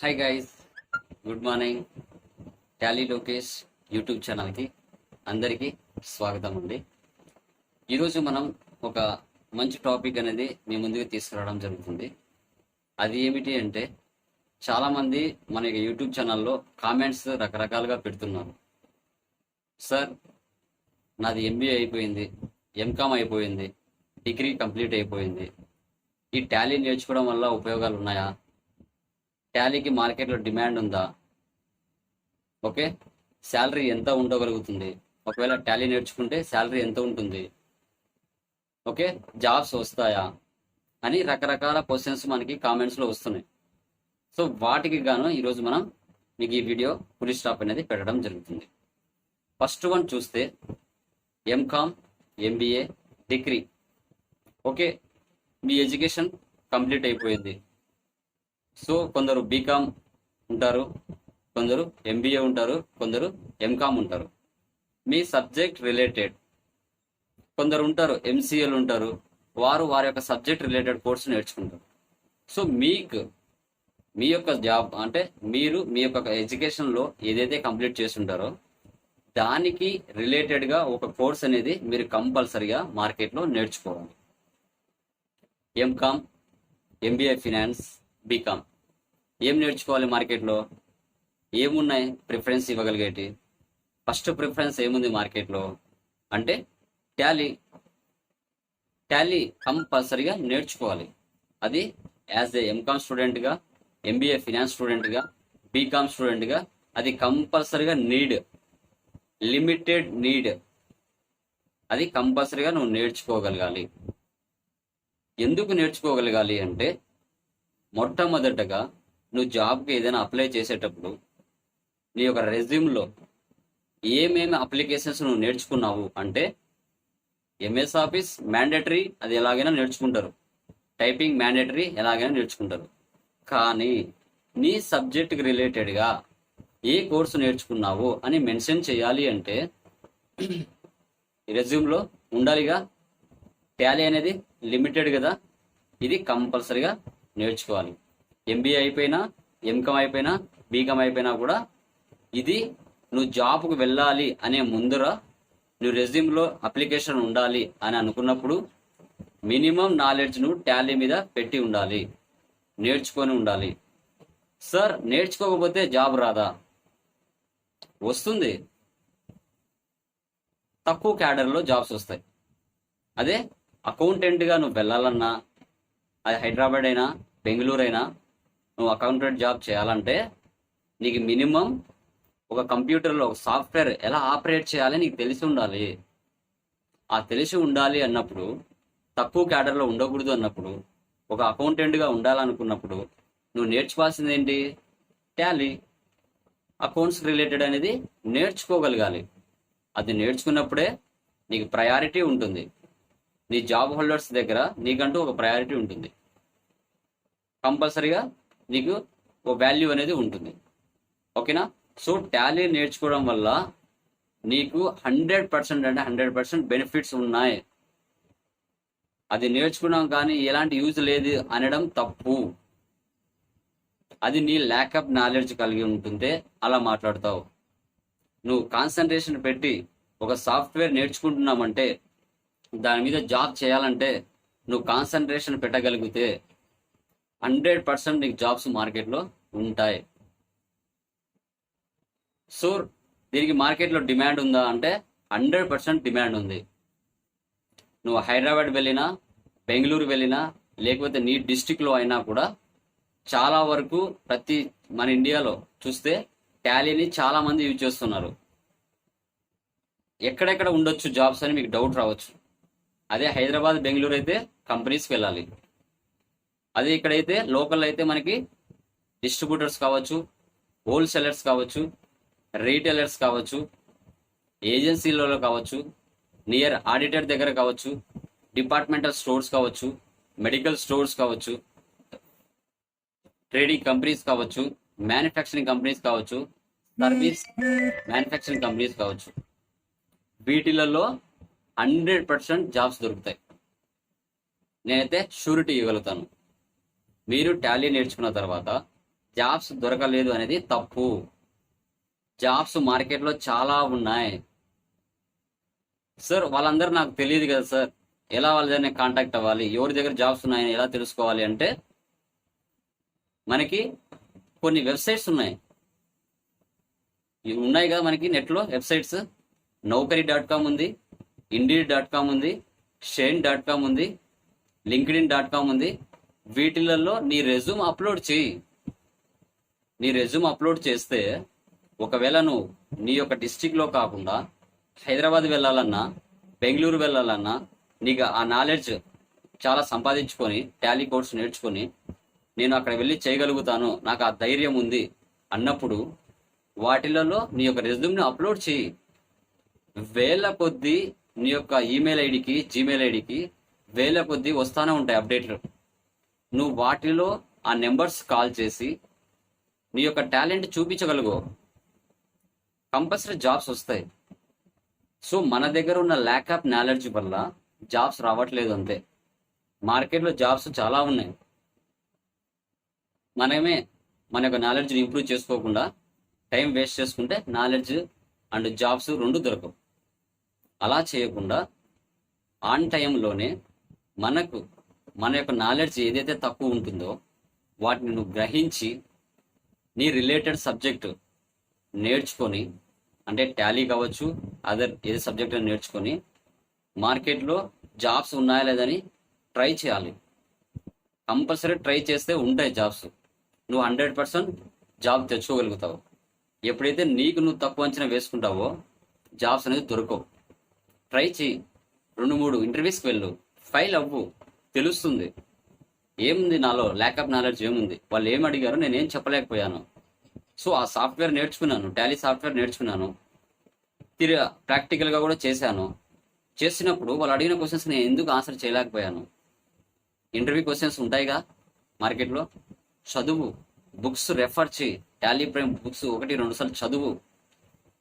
Hi guys good morning Tally Lokesh YouTube ఛానల్కి అందరికీ స్వాగతం అండి. ఈరోజు మనం ఒక మంచి టాపిక్ అనేది మీ ముందుకు తీసుకురావడం జరుగుతుంది. అది ఏమిటి అంటే చాలామంది మన యూట్యూబ్ ఛానల్లో కామెంట్స్ రకరకాలుగా పెడుతున్నారు. సార్ నాది ఎంబీఏ అయిపోయింది ఎంకామ్ అయిపోయింది డిగ్రీ కంప్లీట్ అయిపోయింది. ఈ టాలీ నేర్చుకోవడం వల్ల ఉపయోగాలు ఉన్నాయా? టాలీకి మార్కెట్లో డిమాండ్ ఉందా? ఓకే. శాలరీ ఎంత ఉండగలుగుతుంది? ఒకవేళ టాలీ నేర్చుకుంటే శాలరీ ఎంత ఉంటుంది? ఓకే. జాబ్స్ వస్తాయా? అని రకరకాల క్వశ్చన్స్ మనకి కామెంట్స్లో వస్తున్నాయి. సో వాటికి గాను ఈరోజు మనం మీకు ఈ వీడియో ఫుల్ స్టాప్ అనేది పెట్టడం జరుగుతుంది. ఫస్ట్ వన్ చూస్తే ఎంకామ్ ఎంబీఏ డిగ్రీ. ఓకే. మీ ఎడ్యుకేషన్ కంప్లీట్ అయిపోయింది. సో కొందరు బీకామ్ ఉంటారు కొందరు ఎంబీఏ ఉంటారు కొందరు ఎంకామ్ ఉంటారు. మీ సబ్జెక్ట్ రిలేటెడ్. కొందరు ఉంటారు ఎంసీఏలు ఉంటారు వారు వారి యొక్క సబ్జెక్ట్ రిలేటెడ్ కోర్సు నేర్చుకుంటారు. సో మీకు మీ యొక్క జాబ్ అంటే మీరు మీ యొక్క ఎడ్యుకేషన్లో ఏదైతే కంప్లీట్ చేస్తుంటారో దానికి రిలేటెడ్గా ఒక కోర్స్ అనేది మీరు కంపల్సరిగా మార్కెట్లో నేర్చుకోవాలి. ఎంకామ్ ఎంబీఏ ఫినాన్స్ బీకామ్ ఏం నేర్చుకోవాలి మార్కెట్లో? ఏమున్నాయి ప్రిఫరెన్స్ ఇవ్వగలిగేటి? ఫస్ట్ ప్రిఫరెన్స్ ఏముంది మార్కెట్లో? అంటే ట్యాలీ. ట్యాలీ కంపల్సరిగా నేర్చుకోవాలి. అది యాజ్ ఏ ఎంకామ్ స్టూడెంట్గా ఎంబీఏ ఫినాన్స్ స్టూడెంట్గా బీకామ్ స్టూడెంట్గా అది కంపల్సరిగా నీడ్. Limited need. అది కంపల్సరిగా నువ్వు నేర్చుకోగలగాలి. ఎందుకు నేర్చుకోగలగాలి అంటే మొట్టమొదటగా నువ్వు జాబ్కి ఏదైనా అప్లై చేసేటప్పుడు నీ యొక్క రెజ్యూమ్లో ఏమేమి అప్లికేషన్స్ నువ్వు నేర్చుకున్నావు అంటే ఎంఎస్ ఆఫీస్ మ్యాండేటరీ అది ఎలాగైనా నేర్చుకుంటారు. టైపింగ్ మ్యాండేటరీ ఎలాగైనా నేర్చుకుంటారు. కానీ నీ సబ్జెక్ట్కి రిలేటెడ్గా ఏ కోర్సు నేర్చుకున్నావు అని మెన్షన్ చేయాలి అంటే రెజ్యూమ్లో ఉండాలిగా. టాలీ అనేది లిమిటెడ్ కదా. ఇది కంపల్సరిగా నేర్చుకోవాలి. ఎంబీఏ అయిపోయినా ఎంకామ్ అయిపోయినా బీకామ్ అయిపోయినా కూడా ఇది నువ్వు జాబ్కు వెళ్ళాలి అనే ముందర నువ్వు రెజ్యూమ్లో అప్లికేషన్ ఉండాలి అని అనుకున్నప్పుడు మినిమం నాలెడ్జ్ నువ్వు టాలీ మీద పెట్టి ఉండాలి. నేర్చుకొని ఉండాలి. సార్ నేర్చుకోకపోతే జాబ్ రాదా? వస్తుంది. తక్కువ క్యాడర్లో జాబ్స్ వస్తాయి. అదే అకౌంటెంట్గా నువ్వు వెళ్ళాలన్నా అది హైదరాబాద్ అయినా బెంగళూరు అయినా నువ్వు అకౌంటెంట్ జాబ్ చేయాలంటే నీకు మినిమం ఒక కంప్యూటర్లో ఒక సాఫ్ట్వేర్ ఎలా ఆపరేట్ చేయాలి నీకు తెలిసి ఉండాలి. ఆ తెలిసి ఉండాలి అన్నప్పుడు తక్కువ క్యాడర్లో ఉండకూడదు అన్నప్పుడు ఒక అకౌంటెంట్గా ఉండాలనుకున్నప్పుడు నువ్వు నేర్చుకోవాల్సింది ఏంటి? టాలీ అకౌంట్స్ రిలేటెడ్ అనేది నేర్చుకోగలగాలి. అది నేర్చుకున్నప్పుడే నీకు ప్రయారిటీ ఉంటుంది. నీ జాబ్ హోల్డర్స్ దగ్గర నీకంటూ ఒక ప్రయారిటీ ఉంటుంది. కంపల్సరీగా నీకు ఒక వాల్యూ అనేది ఉంటుంది. ఓకేనా సో టాలీ నేర్చుకోవడం వల్ల నీకు హండ్రెడ్ పర్సెంట్ అంటే హండ్రెడ్ పర్సెంట్ బెనిఫిట్స్ ఉన్నాయి. అది నేర్చుకున్నాం కానీ ఎలాంటి యూజ్ లేదు అనడం తప్పు. అది నీ ల్యాకప్ నాలెడ్జ్ కలిగి ఉంటుంటే అలా మాట్లాడతావు. నువ్వు కాన్సన్ట్రేషన్ పెట్టి ఒక సాఫ్ట్వేర్ నేర్చుకుంటున్నామంటే దాని మీద జాబ్ చేయాలంటే నువ్వు కాన్సన్ట్రేషన్ పెట్టగలిగితే హండ్రెడ్ పర్సెంట్ నీకు జాబ్స్ మార్కెట్లో ఉంటాయి. సో దీనికి మార్కెట్లో డిమాండ్ ఉందా అంటే హండ్రెడ్ పర్సెంట్ డిమాండ్ ఉంది. నువ్వు హైదరాబాద్ వెళ్ళినా బెంగళూరు వెళ్ళినా లేకపోతే నీ డిస్టిక్లో అయినా కూడా చాలా వరకు ప్రతి మన ఇండియాలో చూస్తే టాలీని చాలా మంది యూజ్ చేస్తున్నారు. ఎక్కడెక్కడ ఉండొచ్చు జాబ్స్ అని మీకు డౌట్ రావచ్చు. అదే హైదరాబాద్ బెంగళూరు అయితే కంపెనీస్కి వెళ్ళాలి. అదే ఇక్కడైతే లోకల్ అయితే మనకి డిస్ట్రిబ్యూటర్స్ కావచ్చు హోల్సేలర్స్ కావచ్చు రీటైలర్స్ కావచ్చు ఏజెన్సీలలో కావచ్చు నియర్ ఆడిటర్ దగ్గర కావచ్చు డిపార్ట్మెంటల్ స్టోర్స్ కావచ్చు మెడికల్ స్టోర్స్ కావచ్చు ట్రేడింగ్ కంపెనీస్ కావచ్చు మ్యానుఫ్యాక్చరింగ్ కంపెనీస్ కావచ్చు సర్వీస్ మ్యానుఫ్యాక్చరింగ్ కంపెనీస్ కావచ్చు. వీటిలలో హండ్రెడ్ పర్సెంట్ జాబ్స్ దొరుకుతాయి. నేనైతే షూరిటీ ఇవ్వగలుగుతాను. మీరు టాలీ నేర్చుకున్న తర్వాత జాబ్స్ దొరకలేదు అనేది తప్పు. జాబ్స్ మార్కెట్లో చాలా ఉన్నాయి. సార్ వాళ్ళందరూ నాకు తెలియదు కదా సార్. ఎలా వాళ్ళ దగ్గర కాంటాక్ట్ అవ్వాలి? ఎవరి దగ్గర జాబ్స్ ఉన్నాయని ఎలా తెలుసుకోవాలి అంటే మనకి కొన్ని వెబ్సైట్స్ ఉన్నాయి. ఇవి ఉన్నాయి కదా మనకి నెట్లో వెబ్సైట్స్. నౌకరీ డాట్ కామ్ ఉంది. ఇండీడ్ డాట్ కామ్ ఉంది షైన్ డాట్ కామ్ ఉంది లింక్డ్ఇన్ డాట్ కామ్ ఉంది. వీటిలలో నీ రెజ్యూమ్ అప్లోడ్ చేయి. నీ రెజ్యూమ్ అప్లోడ్ చేస్తే ఒకవేళ నువ్వు నీ యొక్క డిస్టిక్లో కాకుండా హైదరాబాద్ వెళ్ళాలన్నా బెంగళూరు వెళ్ళాలన్నా నీకు ఆ నాలెడ్జ్ చాలా సంపాదించుకొని టాలీ కోర్స్ నేర్చుకొని నేను అక్కడ వెళ్ళి చేయగలుగుతాను నాకు ఆ ధైర్యం ఉంది అన్నప్పుడు వాటిలలో నీ యొక్క రెజ్యూమ్ని అప్లోడ్ చేయి. వేల కొద్దీ నీ యొక్క ఈమెయిల్ ఐడికి జీమెయిల్ ఐడికి వేల కొద్దీ వస్తానే ఉంటాయి అప్డేట్లు. నువ్వు వాటిలో ఆ నెంబర్స్ కాల్ చేసి నీ యొక్క టాలెంట్ చూపించగలుగు. కంపల్సరీ జాబ్స్ వస్తాయి. సో మన దగ్గర ఉన్న ల్యాక్ ఆఫ్ నాలెడ్జ్ వల్ల జాబ్స్ రావట్లేదు అంతే. మార్కెట్లో జాబ్స్ చాలా ఉన్నాయి. మనమే మన యొక్క నాలెడ్జ్ని ఇంప్రూవ్ చేసుకోకుండా టైం వేస్ట్ చేసుకుంటే నాలెడ్జ్ అండ్ జాబ్స్ రెండు దొరకవు. అలా చేయకుండా ఆన్ టైంలోనే మనకు మన యొక్క నాలెడ్జ్ ఏదైతే తక్కువ ఉంటుందో వాటిని నువ్వు గ్రహించి నీ రిలేటెడ్ సబ్జెక్టు నేర్చుకొని అంటే టాలీ కావచ్చు అదర్ ఏది సబ్జెక్ట్ నేర్చుకొని మార్కెట్లో జాబ్స్ ఉన్నాయా లేదని ట్రై చేయాలి. కంపల్సరీ ట్రై చేస్తే ఉంటాయి జాబ్స్. నువ్వు హండ్రెడ్ పర్సెంట్ జాబ్ తెచ్చుకోగలుగుతావు. ఎప్పుడైతే నీకు నువ్వు తక్కువ అంచనా వేసుకుంటావో జాబ్స్ అనేది దొరకవు. ట్రై చేయి రెండు మూడు ఇంటర్వ్యూస్కి వెళ్ళు. ఫైల్ అవ్వు. తెలుస్తుంది. ఏముంది నాలో? ల్యాక్ ఆఫ్ నాలెడ్జ్ ఏముంది? వాళ్ళు ఏం అడిగారో నేనేం చెప్పలేకపోయాను. సో ఆ సాఫ్ట్వేర్ నేర్చుకున్నాను. టాలీ సాఫ్ట్వేర్ నేర్చుకున్నాను. తిరిగి ప్రాక్టికల్గా కూడా చేశాను. చేసినప్పుడు వాళ్ళు అడిగిన క్వశ్చన్స్ నేను ఎందుకు ఆన్సర్ చేయలేకపోయాను? ఇంటర్వ్యూ క్వశ్చన్స్ ఉంటాయిగా మార్కెట్లో? చదువు. బుక్స్ రెఫర్ చేయి టాలీ ప్రైమ్ బుక్స్ ఒకటి రెండు సార్లు చదువు.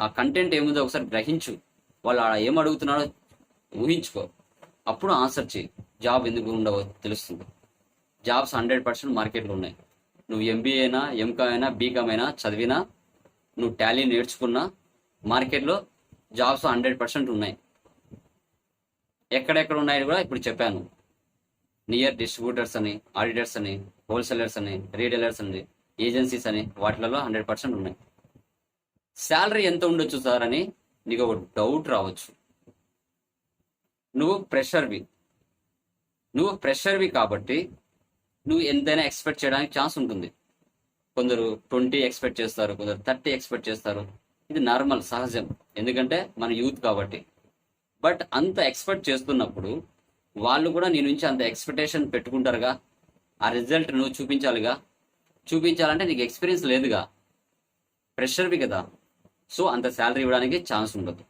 ఆ కంటెంట్ ఏముందో ఒకసారి గ్రహించు. వాళ్ళు ఆడ ఏం అడుగుతున్నారో ఊహించుకో. అప్పుడు ఆన్సర్ చేయి. జాబ్ ఎందుకు ఉండవో తెలుస్తుంది. జాబ్స్ హండ్రెడ్ పర్సెంట్ మార్కెట్లో ఉన్నాయి. నువ్వు ఎంబీఏ అయినా ఎంకామ్ అయినా బీకామ్ అయినా చదివినా నువ్వు టాలీ నేర్చుకున్నా మార్కెట్లో జాబ్స్ హండ్రెడ్ పర్సెంట్ ఉన్నాయి. ఎక్కడెక్కడ ఉన్నాయని కూడా ఇప్పుడు చెప్పాను. నియర్ డిస్ట్రిబ్యూటర్స్ అని ఆడిటర్స్ అని హోల్సేలర్స్ అని రీటైలర్స్ అని ఏజెన్సీస్ అని వాటిలలో హండ్రెడ్ పర్సెంట్ ఉన్నాయి. శాలరీ ఎంత ఉండొచ్చు సార్ అని నీకు ఒక డౌట్ రావచ్చు. నువ్వు ప్రెషర్వి నువ్వు ప్రెషర్వి కాబట్టి నువ్వు ఎంతైనా ఎక్స్పెక్ట్ చేయడానికి ఛాన్స్ ఉంటుంది. కొందరు ట్వంటీ ఎక్స్పెక్ట్ చేస్తారు కొందరు థర్టీ ఎక్స్పెక్ట్ చేస్తారు. ఇది నార్మల్ సహజం. ఎందుకంటే మన యూత్ కాబట్టి. బట్ అంత ఎక్స్పెక్ట్ చేస్తున్నప్పుడు వాళ్ళు కూడా నీ నుంచి అంత ఎక్స్పెక్టేషన్ పెట్టుకుంటారుగా. ఆ రిజల్ట్ నువ్వు చూపించాలిగా. చూపించాలంటే నీకు ఎక్స్పీరియన్స్ లేదుగా. ప్రెషర్వి కదా. సో అంత శాలరీ ఇవ్వడానికి ఛాన్స్ ఉండదు.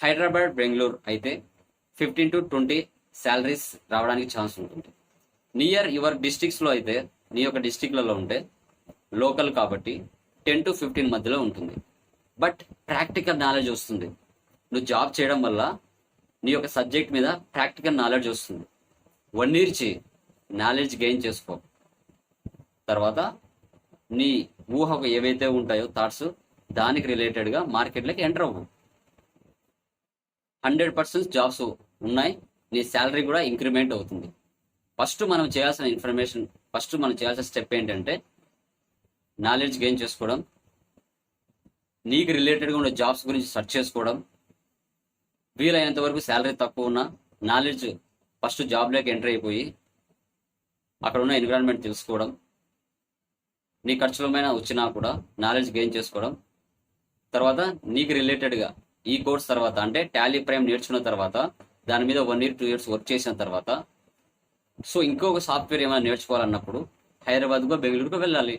హైదరాబాద్ బెంగళూరు అయితే ఫిఫ్టీన్ టు ట్వంటీ శాలరీస్ రావడానికి ఛాన్స్ ఉంటుంది. నియర్ యువర్ డిస్టిక్స్లో అయితే నీ యొక్క డిస్టిక్లలో ఉంటే లోకల్ కాబట్టి టెన్ టు ఫిఫ్టీన్ మధ్యలో ఉంటుంది. బట్ ప్రాక్టికల్ నాలెడ్జ్ వస్తుంది. నువ్వు జాబ్ చేయడం వల్ల నీ యొక్క సబ్జెక్ట్ మీద ప్రాక్టికల్ నాలెడ్జ్ వస్తుంది. వన్ ఇయర్ చేయి నాలెడ్జ్ గెయిన్ చేసుకో. తర్వాత నీ ఊహకు ఏవైతే ఉంటాయో థాట్స్ దానికి రిలేటెడ్గా మార్కెట్లోకి ఎంటర్ అవ్వు. హండ్రెడ్ పర్సెంట్ జాబ్స్ ఉన్నాయి. నీ శాలరీ కూడా ఇంక్రిమెంట్ అవుతుంది. ఫస్ట్ మనం చేయాల్సిన ఇన్ఫర్మేషన్ ఫస్ట్ మనం చేయాల్సిన స్టెప్ ఏంటంటే నాలెడ్జ్ గెయిన్ చేసుకోవడం నీకు రిలేటెడ్గా ఉన్న జాబ్స్ గురించి సెర్చ్ చేసుకోవడం వీలైనంత వరకు శాలరీ తక్కువ ఉన్నా నాలెడ్జ్ ఫస్ట్ జాబ్లోకి ఎంటర్ అయిపోయి అక్కడ ఉన్న ఎన్విరాన్మెంట్ తెలుసుకోవడం నీ ఖర్చులమైన వచ్చినా కూడా నాలెడ్జ్ గెయిన్ చేసుకోవడం తర్వాత నీకు రిలేటెడ్గా ఈ కోర్స్ తర్వాత అంటే టాలీ ప్రైమ్ నేర్చుకున్న తర్వాత దాని మీద one year two years work చేసిన తర్వాత సో ఇంకొక సాఫ్ట్వేర్ ఏమైనా నేర్చుకోవాలన్నప్పుడు హైదరాబాద్కో బెంగళూరుకో వెళ్ళాలి.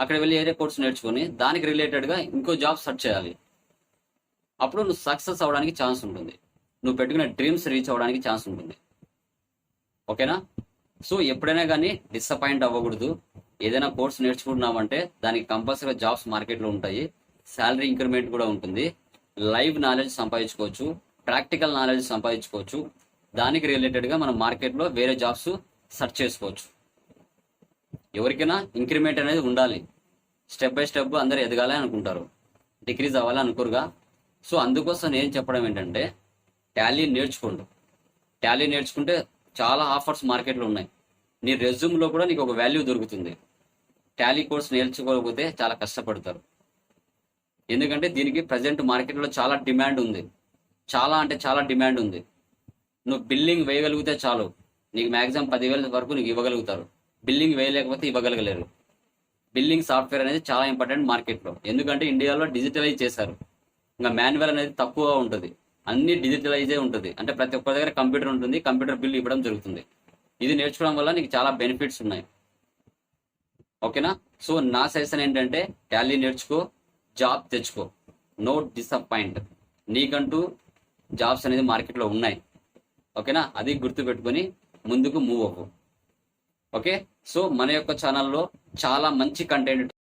అక్కడ వెళ్ళి ఏరే కోర్స్ నేర్చుకొని దానికి రిలేటెడ్గా ఇంకో జాబ్ సెర్చ్ చేయాలి. అప్పుడు నువ్వు సక్సెస్ అవ్వడానికి ఛాన్స్ ఉంటుంది. నువ్వు పెట్టుకున్న డ్రీమ్స్ రీచ్ అవ్వడానికి ఛాన్స్ ఉంటుంది. ఓకేనా? సో ఎప్పుడైనా కానీ డిసప్పాయింట్ అవ్వకూడదు. ఏదైనా కోర్స్ నేర్చుకుంటున్నామంటే దానికి కంపల్సరీగా జాబ్స్ మార్కెట్లో ఉంటాయి. శాలరీ ఇంక్రిమెంట్ కూడా ఉంటుంది. లైవ్ నాలెడ్జ్ సంపాదించుకోవచ్చు ప్రాక్టికల్ నాలెడ్జ్ సంపాదించుకోవచ్చు. దానికి రిలేటెడ్గా మనం మార్కెట్లో వేరే జాబ్స్ సెర్చ్ చేసుకోవచ్చు. ఎవరికైనా ఇంక్రిమెంట్ అనేది ఉండాలి. స్టెప్ బై స్టెప్ అందరు ఎదగాలి అనుకుంటారు. డిక్రీజ్ అవ్వాలి అనుకోరుగా. సో అందుకోసం నేను చెప్పడం ఏంటంటే టాలీ నేర్చుకోండి. టాలీ నేర్చుకుంటే చాలా ఆఫర్స్ మార్కెట్లో ఉన్నాయి. నీ రెజ్యూమ్లో కూడా నీకు ఒక వాల్యూ దొరుకుతుంది. టాలీ కోర్స్ నేర్చుకోకపోతే చాలా కష్టపడతారు. ఎందుకంటే దీనికి ప్రజెంట్ మార్కెట్లో చాలా డిమాండ్ ఉంది. చాలా అంటే చాలా డిమాండ్ ఉంది. నువ్వు బిల్లింగ్ వేయగలిగితే చాలు. నీకు మ్యాక్సిమం పదివేల వరకు నీకు ఇవ్వగలుగుతారు. బిల్లింగ్ వేయలేకపోతే ఇవ్వగలగలేరు. బిల్లింగ్ సాఫ్ట్వేర్ అనేది చాలా ఇంపార్టెంట్ మార్కెట్లో. ఎందుకంటే ఇండియాలో డిజిటలైజ్ చేశారు. ఇంకా మాన్యువల్ అనేది తక్కువ ఉంటుంది. అన్ని డిజిటలైజే ఉంటుంది. అంటే ప్రతి ఒక్క దగ్గర కంప్యూటర్ ఉంటుంది. కంప్యూటర్ బిల్ ఇవ్వడం జరుగుతుంది. ఇది నేర్చుకోవడం వల్ల నీకు చాలా బెనిఫిట్స్ ఉన్నాయి. ఓకేనా? సో నా సజెషన్ ఏంటంటే టాలీ నేర్చుకో. జాబ్ తెచ్చుకో. నో డిసప్పాయింట్ నీకంటూ జాబ్స్ అనేది మార్కెట్లో ఉన్నాయి. ఓకేనా? అది గుర్తు పెట్టుకొని ముందుకు మూవ్ అవ్వు. ఓకే? సో మన యొక్క ఛానల్లో చాలా మంచి కంటెంట్